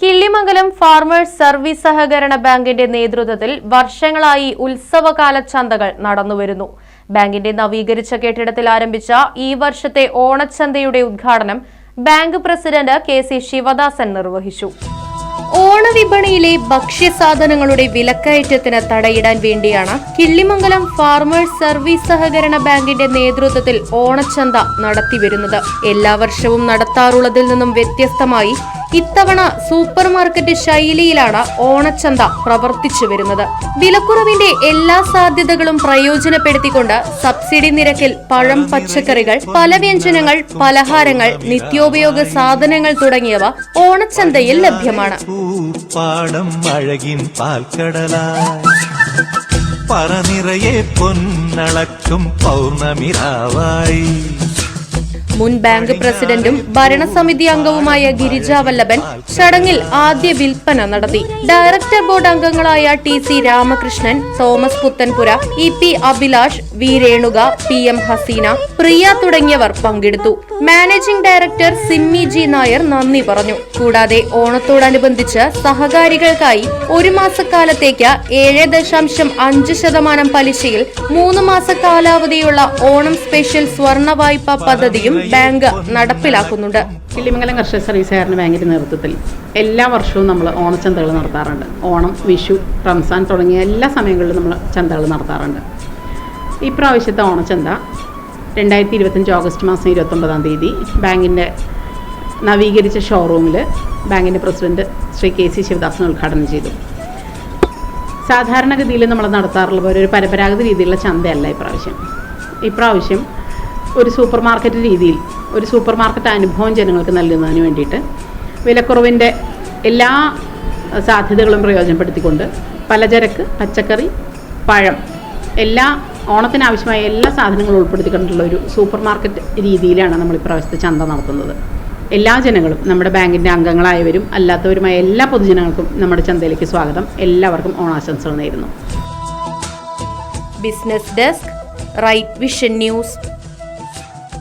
Killimangalam farmers service സഹകരണ ബാങ്കിന്റെ നേതൃത്വത്തിൽ വർഷങ്ങളായി ഉത്സവകാല ചന്തകൾ നടന്നുവരുന്നു. ബാങ്കിന്റെ നവീകരിച്ച കെട്ടിടത്തിൽ ആരംഭിച്ച ഈ വർഷത്തെ ഓണച്ചന്തയുടെ ഉദ്ഘാടനം bank president K C Sivadasan നിർവഹിച്ചു. ഓണവിപണിയിലെ ഭക്ഷ്യസാധനങ്ങളുടെ വിലക്കയറ്റത്തിന് തടയിടാൻ വേണ്ടിയാണ് കിള്ളിമംഗലം ഫാർമേഴ്സ് സർവീസ് സഹകരണ ബാങ്കിന്റെ നേതൃത്വത്തിൽ ഓണച്ചന്ത നടത്തിവരുന്നത്. എല്ലാ വർഷവും നടത്താറുള്ളതിൽ നിന്നും വ്യത്യസ്തമായി ഇത്തവണ സൂപ്പർ മാർക്കറ്റ് ശൈലിയിലാണ് ഓണച്ചന്ത പ്രവർത്തിച്ചു വരുന്നത്. വിലക്കുറവിന്റെ എല്ലാ സാധ്യതകളും പ്രയോജനപ്പെടുത്തിക്കൊണ്ട് സബ്സിഡി നിരക്കിൽ പഴം പച്ചക്കറികൾ പല വ്യഞ്ജനങ്ങൾ പലഹാരങ്ങൾ നിത്യോപയോഗ സാധനങ്ങൾ തുടങ്ങിയവ ഓണച്ചന്തയിൽ ലഭ്യമാണ്. പറനിറയെ പൊന്നളക്കും പൗർണമിരാവായി. മുൻ ബാങ്ക് പ്രസിഡന്റും ഭരണസമിതി അംഗവുമായ ഗിരിജ വല്ലഭൻ ചടങ്ങിൽ ആദ്യ വിൽപ്പന നടത്തി. ഡയറക്ടർ ബോർഡ് അംഗങ്ങളായ T C Ramakrishnan Thomas Puthenpura E P Abhilash V Renuka P M Haseena Priya തുടങ്ങിയവർ പങ്കെടുത്തു. Managing director Simmi G Nair നന്ദി പറഞ്ഞു. കൂടാതെ ഓണത്തോടനുബന്ധിച്ച് സഹകാരികൾക്കായി ഒരു മാസക്കാലത്തേക്ക് ഏഴ് ദശാംശം അഞ്ച് ശതമാനം പലിശയിൽ മൂന്ന് മാസ കാലാവധിയുള്ള ഓണം സ്പെഷ്യൽ സ്വർണ വായ്പ പദ്ധതിയും ബാങ്ക് നടപ്പിലാക്കുന്നുണ്ട്. കിള്ളിമംഗലം കർഷക സർവീസ് സഹകരണ ബാങ്കിന്റെ നേതൃത്വത്തിൽ എല്ലാ വർഷവും നമ്മൾ ഓണച്ചന്തകൾ നടത്താറുണ്ട്. ഓണം വിഷു റംസാൻ തുടങ്ങിയ എല്ലാ സമയങ്ങളിലും നമ്മൾ ചന്തകൾ നടത്താറുണ്ട്. ഇപ്രാവശ്യത്തെ ഓണച്ചന്ത രണ്ടായിരത്തി ഇരുപത്തഞ്ച് ഓഗസ്റ്റ് മാസം ഇരുപത്തൊമ്പതാം തീയതി ബാങ്കിന്റെ നവീകരിച്ച ഷോറൂമിൽ ബാങ്കിന്റെ president Shri K C Sivadasan ഉദ്ഘാടനം ചെയ്തു. സാധാരണഗതിയിൽ നമ്മൾ നടത്താറുള്ള പോലെ ഒരു പരമ്പരാഗത രീതിയിലുള്ള ചന്തയല്ല ഇപ്രാവശ്യം ഇപ്രാവശ്യം ഒരു സൂപ്പർ മാർക്കറ്റ് രീതിയിൽ ഒരു സൂപ്പർ മാർക്കറ്റ് അനുഭവം ജനങ്ങൾക്ക് നൽകുന്നതിന് വേണ്ടിയിട്ട് വിലക്കുറവിന്റെ എല്ലാ സാധ്യതകളും പ്രയോജനപ്പെടുത്തിക്കൊണ്ട് പലചരക്ക് പച്ചക്കറി പഴം എല്ലാ ഓണത്തിന് ആവശ്യമായ എല്ലാ സാധനങ്ങളും ഉൾപ്പെടുത്തിക്കൊണ്ടുള്ള ഒരു സൂപ്പർ മാർക്കറ്റ് രീതിയിലാണ് നമ്മൾ ഇപ്രാവശ്യത്തെ ചന്ത നടത്തുന്നത്. എല്ലാ ജനങ്ങളും നമ്മുടെ ബാങ്കിന്റെ അംഗങ്ങളായവരും അല്ലാത്തവരുമായ എല്ലാ പൊതുജനങ്ങൾക്കും നമ്മുടെ ചന്തയിലേക്ക് സ്വാഗതം. എല്ലാവർക്കും ഓണാശംസകൾ നേരുന്നു. Business desk Right Vision News